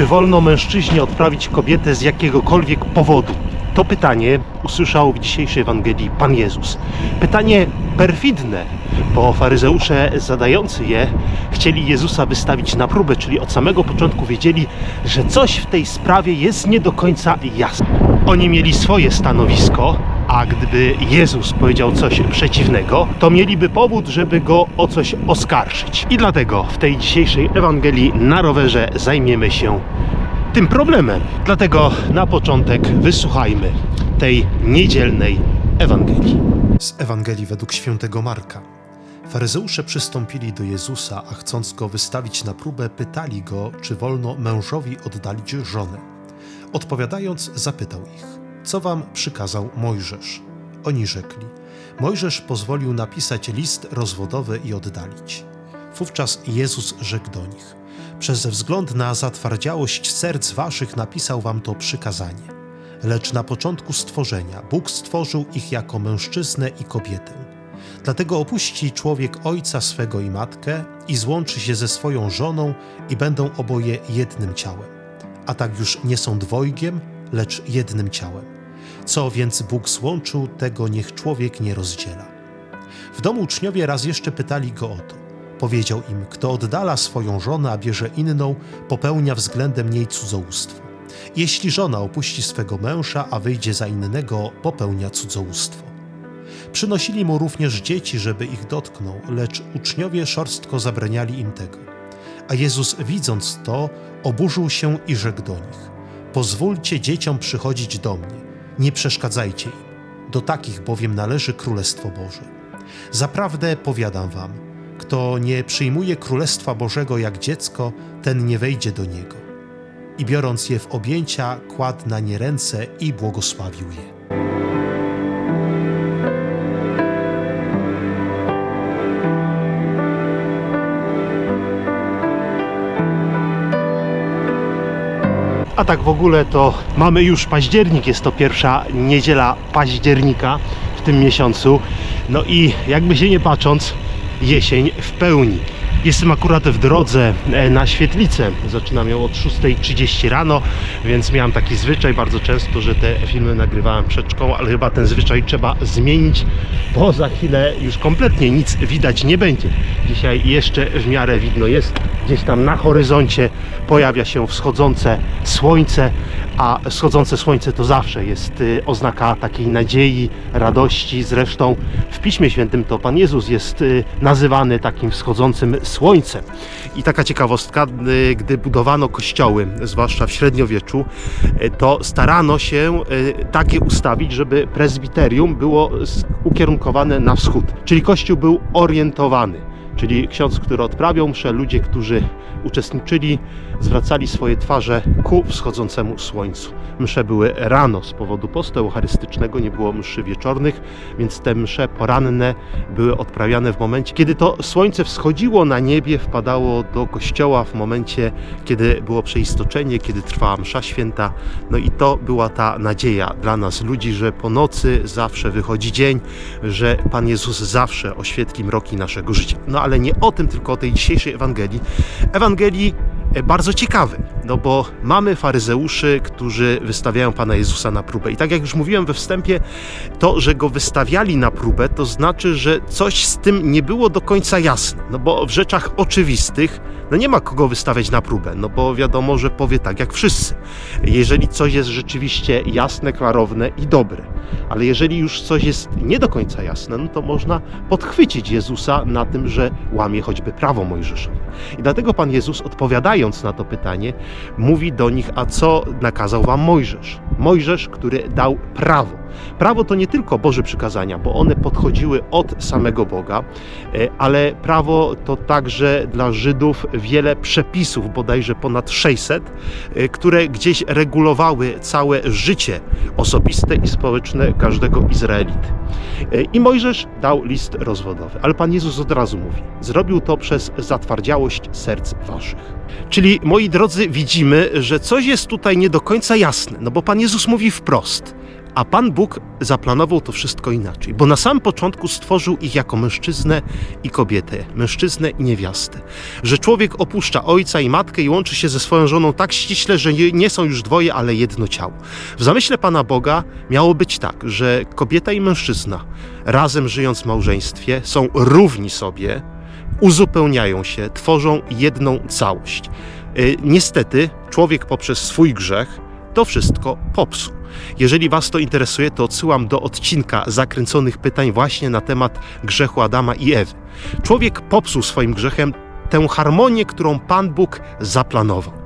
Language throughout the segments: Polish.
Czy wolno mężczyźnie odprawić kobietę z jakiegokolwiek powodu? To pytanie usłyszał w dzisiejszej Ewangelii Pan Jezus. Pytanie perfidne, bo faryzeusze zadający je chcieli Jezusa wystawić na próbę, czyli od samego początku wiedzieli, że coś w tej sprawie jest nie do końca jasne. Oni mieli swoje stanowisko, gdyby Jezus powiedział coś przeciwnego, to mieliby powód, żeby go o coś oskarżyć. I dlatego w tej dzisiejszej Ewangelii na rowerze zajmiemy się tym problemem. Dlatego na początek wysłuchajmy tej niedzielnej Ewangelii. Z Ewangelii według świętego Marka. Faryzeusze przystąpili do Jezusa, a chcąc go wystawić na próbę, pytali go, czy wolno mężowi oddalić żonę. Odpowiadając, zapytał ich, co wam przykazał Mojżesz. Oni rzekli, Mojżesz pozwolił napisać list rozwodowy i oddalić. Wówczas Jezus rzekł do nich, przez wzgląd na zatwardziałość serc waszych napisał wam to przykazanie. Lecz na początku stworzenia Bóg stworzył ich jako mężczyznę i kobietę. Dlatego opuści człowiek ojca swego i matkę i złączy się ze swoją żoną i będą oboje jednym ciałem. A tak już nie są dwojgiem, lecz jednym ciałem. Co więc Bóg złączył, tego niech człowiek nie rozdziela. W domu uczniowie raz jeszcze pytali go o to. Powiedział im, kto oddala swoją żonę, a bierze inną, popełnia względem niej cudzołóstwo. Jeśli żona opuści swego męża, a wyjdzie za innego, popełnia cudzołóstwo. Przynosili mu również dzieci, żeby ich dotknął, lecz uczniowie szorstko zabraniali im tego. A Jezus, widząc to, oburzył się i rzekł do nich: Pozwólcie dzieciom przychodzić do mnie, nie przeszkadzajcie im. Do takich bowiem należy Królestwo Boże. Zaprawdę powiadam wam, kto nie przyjmuje Królestwa Bożego jak dziecko, ten nie wejdzie do niego. I biorąc je w objęcia, kładł na nie ręce i błogosławił je. A tak w ogóle to mamy już październik, jest to pierwsza niedziela października w tym miesiącu. No i jakby się nie patrząc, jesień w pełni. Jestem akurat w drodze e, na świetlicę. Zaczynam ją od 6.30 rano, więc miałem taki zwyczaj bardzo często, że te filmy nagrywałem przed szkołą, ale chyba ten zwyczaj trzeba zmienić, bo za chwilę już kompletnie nic widać nie będzie. Dzisiaj jeszcze w miarę widno jest. Gdzieś tam na horyzoncie pojawia się wschodzące słońce, a wschodzące słońce to zawsze jest y, oznaka takiej nadziei, radości. Zresztą w Piśmie Świętym to Pan Jezus jest y, nazywany takim wschodzącym słońcem. I taka ciekawostka, y, gdy budowano kościoły, zwłaszcza w średniowieczu, to starano się takie ustawić, żeby prezbiterium było ukierunkowane na wschód, czyli kościół był orientowany. Czyli ksiądz, który odprawiał mszę, ludzie, którzy uczestniczyli, zwracali swoje twarze ku wschodzącemu słońcu. Msze były rano z powodu postu eucharystycznego, nie było mszy wieczornych, więc te msze poranne były odprawiane w momencie, kiedy to słońce wschodziło na niebie, wpadało do kościoła w momencie, kiedy było przeistoczenie, kiedy trwała msza święta. No i to była ta nadzieja dla nas ludzi, że po nocy zawsze wychodzi dzień, że Pan Jezus zawsze oświetli mroki naszego życia. No ale nie o tym, tylko o tej dzisiejszej Ewangelii. Ewangelii bardzo ciekawej, no bo mamy faryzeuszy, którzy wystawiają Pana Jezusa na próbę. I tak jak już mówiłem we wstępie, to, że go wystawiali na próbę, to znaczy, że coś z tym nie było do końca jasne. No bo w rzeczach oczywistych, no nie ma kogo wystawiać na próbę, no bo wiadomo, że powie tak jak wszyscy. Jeżeli coś jest rzeczywiście jasne, klarowne i dobre, ale jeżeli już coś jest nie do końca jasne, no to można podchwycić Jezusa na tym, że łamie choćby prawo mojżeszowe. I dlatego Pan Jezus, odpowiadając na to pytanie, mówi do nich, a co nakazał wam Mojżesz? Mojżesz, który dał prawo. Prawo to nie tylko Boże przykazania, bo one podchodziły od samego Boga, e, ale prawo to także dla Żydów wiele przepisów, bodajże ponad 600, e, które gdzieś regulowały całe życie osobiste i społeczne każdego Izraelity. E, I Mojżesz dał list rozwodowy, ale Pan Jezus od razu mówi: Zrobił to przez zatwardziałość serc waszych. Czyli, moi drodzy, widzimy, że coś jest tutaj nie do końca jasne, no bo Pan Jezus mówi wprost. A Pan Bóg zaplanował to wszystko inaczej, bo na samym początku stworzył ich jako mężczyznę i kobietę, mężczyznę i niewiastę. Że człowiek opuszcza ojca i matkę i łączy się ze swoją żoną tak ściśle, że nie, nie są już dwoje, ale jedno ciało. W zamyśle Pana Boga miało być tak, że kobieta i mężczyzna, razem żyjąc w małżeństwie, są równi sobie, uzupełniają się, tworzą jedną całość. Y, Niestety, człowiek poprzez swój grzech to wszystko popsuł. Jeżeli Was to interesuje, to odsyłam do odcinka zakręconych pytań właśnie na temat grzechu Adama i Ewy. Człowiek popsuł swoim grzechem tę harmonię, którą Pan Bóg zaplanował.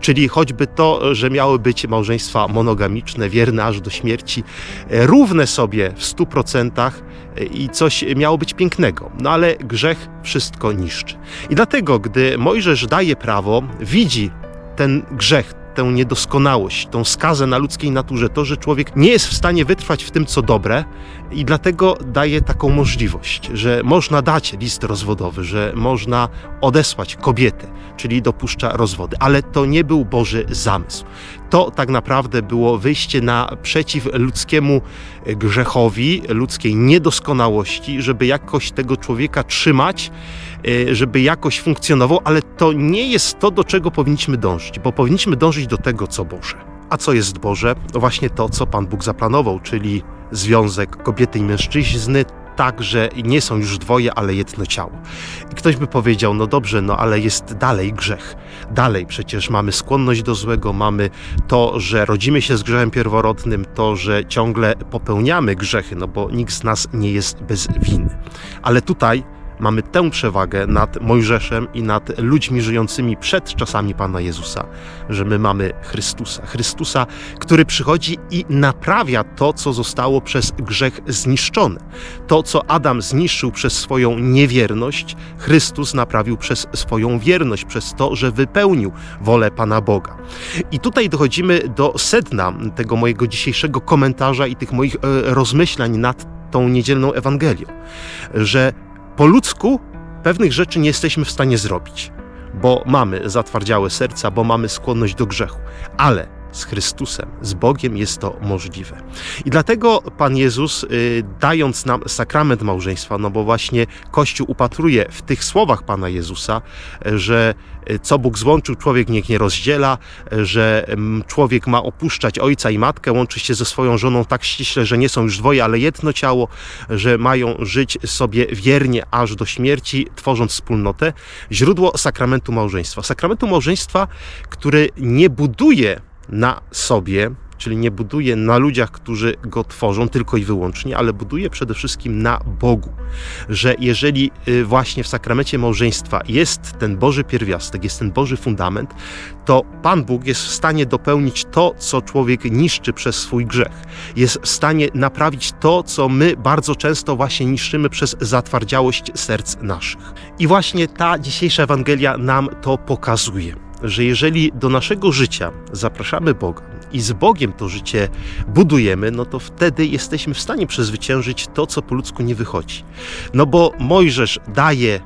Czyli choćby to, że miały być małżeństwa monogamiczne, wierne aż do śmierci, równe sobie w stu procentach e, i coś miało być pięknego. No ale grzech wszystko niszczy. I dlatego, gdy Mojżesz daje prawo, widzi ten grzech, tę niedoskonałość, tą skazę na ludzkiej naturze, to, że człowiek nie jest w stanie wytrwać w tym, co dobre, i dlatego daje taką możliwość, że można dać list rozwodowy, że można odesłać kobietę, czyli dopuszcza rozwody, ale to nie był Boży zamysł. To tak naprawdę było wyjście naprzeciw ludzkiemu grzechowi, ludzkiej niedoskonałości, żeby jakoś tego człowieka trzymać, żeby jakoś funkcjonował, ale to nie jest to, do czego powinniśmy dążyć, bo powinniśmy dążyć do tego, co Boże. A co jest Boże? No właśnie to, co Pan Bóg zaplanował, czyli związek kobiety i mężczyzny, tak, że nie są już dwoje, ale jedno ciało. I ktoś by powiedział, no dobrze, no ale jest dalej grzech. Dalej przecież mamy skłonność do złego, mamy to, że rodzimy się z grzechem pierworodnym, to, że ciągle popełniamy grzechy, no bo nikt z nas nie jest bez winy. Ale tutaj mamy tę przewagę nad Mojżeszem i nad ludźmi żyjącymi przed czasami Pana Jezusa, że my mamy Chrystusa. Chrystusa, który przychodzi i naprawia to, co zostało przez grzech zniszczone. To, co Adam zniszczył przez swoją niewierność, Chrystus naprawił przez swoją wierność, przez to, że wypełnił wolę Pana Boga. I tutaj dochodzimy do sedna tego mojego dzisiejszego komentarza i tych moich e, rozmyślań nad tą niedzielną Ewangelią, że po ludzku pewnych rzeczy nie jesteśmy w stanie zrobić, bo mamy zatwardziałe serca, bo mamy skłonność do grzechu, ale z Chrystusem, z Bogiem jest to możliwe. I dlatego Pan Jezus, y, dając nam sakrament małżeństwa, no bo właśnie Kościół upatruje w tych słowach Pana Jezusa, y, że y, co Bóg złączył, człowiek niech nie rozdziela, że człowiek ma opuszczać ojca i matkę, łączyć się ze swoją żoną tak ściśle, że nie są już dwoje, ale jedno ciało, że mają żyć sobie wiernie aż do śmierci, tworząc wspólnotę. Źródło sakramentu małżeństwa. Sakramentu małżeństwa, który nie buduje na sobie, czyli nie buduje na ludziach, którzy go tworzą tylko i wyłącznie, ale buduje przede wszystkim na Bogu. Że jeżeli y, właśnie w sakramencie małżeństwa jest ten Boży pierwiastek, jest ten Boży fundament, to Pan Bóg jest w stanie dopełnić to, co człowiek niszczy przez swój grzech. Jest w stanie naprawić to, co my bardzo często właśnie niszczymy przez zatwardziałość serc naszych. I właśnie ta dzisiejsza Ewangelia nam to pokazuje że jeżeli do naszego życia zapraszamy Boga i z Bogiem to życie budujemy, no to wtedy jesteśmy w stanie przezwyciężyć to, co po ludzku nie wychodzi. No bo Mojżesz daje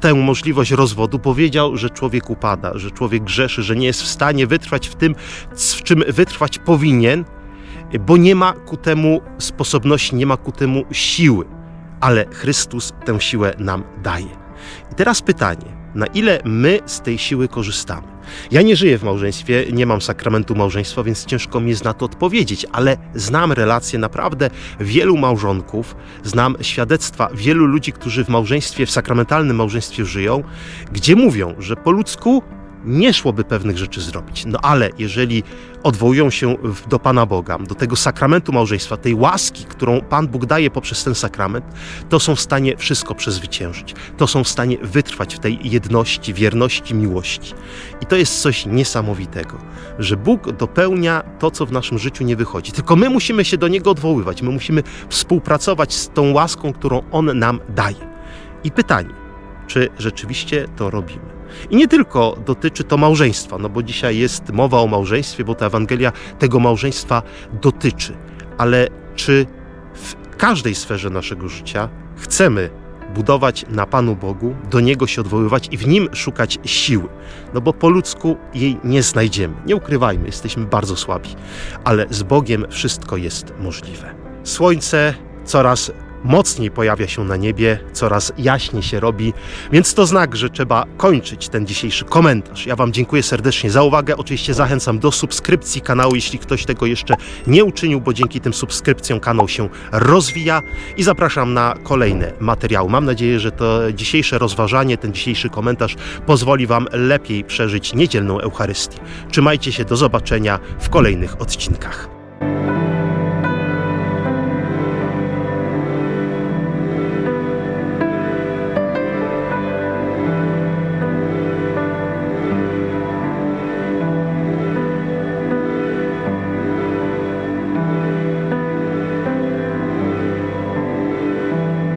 tę możliwość rozwodu, powiedział, że człowiek upada, że człowiek grzeszy, że nie jest w stanie wytrwać w tym, w czym wytrwać powinien, bo nie ma ku temu sposobności, nie ma ku temu siły. Ale Chrystus tę siłę nam daje. I teraz pytanie, na ile my z tej siły korzystamy? Ja nie żyję w małżeństwie, nie mam sakramentu małżeństwa, więc ciężko mi jest na to odpowiedzieć, ale znam relacje naprawdę wielu małżonków, znam świadectwa wielu ludzi, którzy w małżeństwie, w sakramentalnym małżeństwie żyją, gdzie mówią, że po ludzku nie szłoby pewnych rzeczy zrobić. No ale jeżeli odwołują się do Pana Boga, do tego sakramentu małżeństwa, tej łaski, którą Pan Bóg daje poprzez ten sakrament, to są w stanie wszystko przezwyciężyć. To są w stanie wytrwać w tej jedności, wierności, miłości. I to jest coś niesamowitego, że Bóg dopełnia to, co w naszym życiu nie wychodzi. Tylko my musimy się do Niego odwoływać, my musimy współpracować z tą łaską, którą On nam daje. I pytanie, czy rzeczywiście to robimy? I nie tylko dotyczy to małżeństwa, no bo dzisiaj jest mowa o małżeństwie, bo ta Ewangelia tego małżeństwa dotyczy, ale czy w każdej sferze naszego życia chcemy budować na Panu Bogu, do Niego się odwoływać i w Nim szukać siły. No bo po ludzku jej nie znajdziemy. Nie ukrywajmy, jesteśmy bardzo słabi, ale z Bogiem wszystko jest możliwe. Słońce coraz mocniej pojawia się na niebie, coraz jaśniej się robi, więc to znak, że trzeba kończyć ten dzisiejszy komentarz. Ja Wam dziękuję serdecznie za uwagę. Oczywiście zachęcam do subskrypcji kanału, jeśli ktoś tego jeszcze nie uczynił, bo dzięki tym subskrypcjom kanał się rozwija i zapraszam na kolejne materiały. Mam nadzieję, że to dzisiejsze rozważanie, ten dzisiejszy komentarz pozwoli Wam lepiej przeżyć niedzielną Eucharystię. Trzymajcie się, do zobaczenia w kolejnych odcinkach.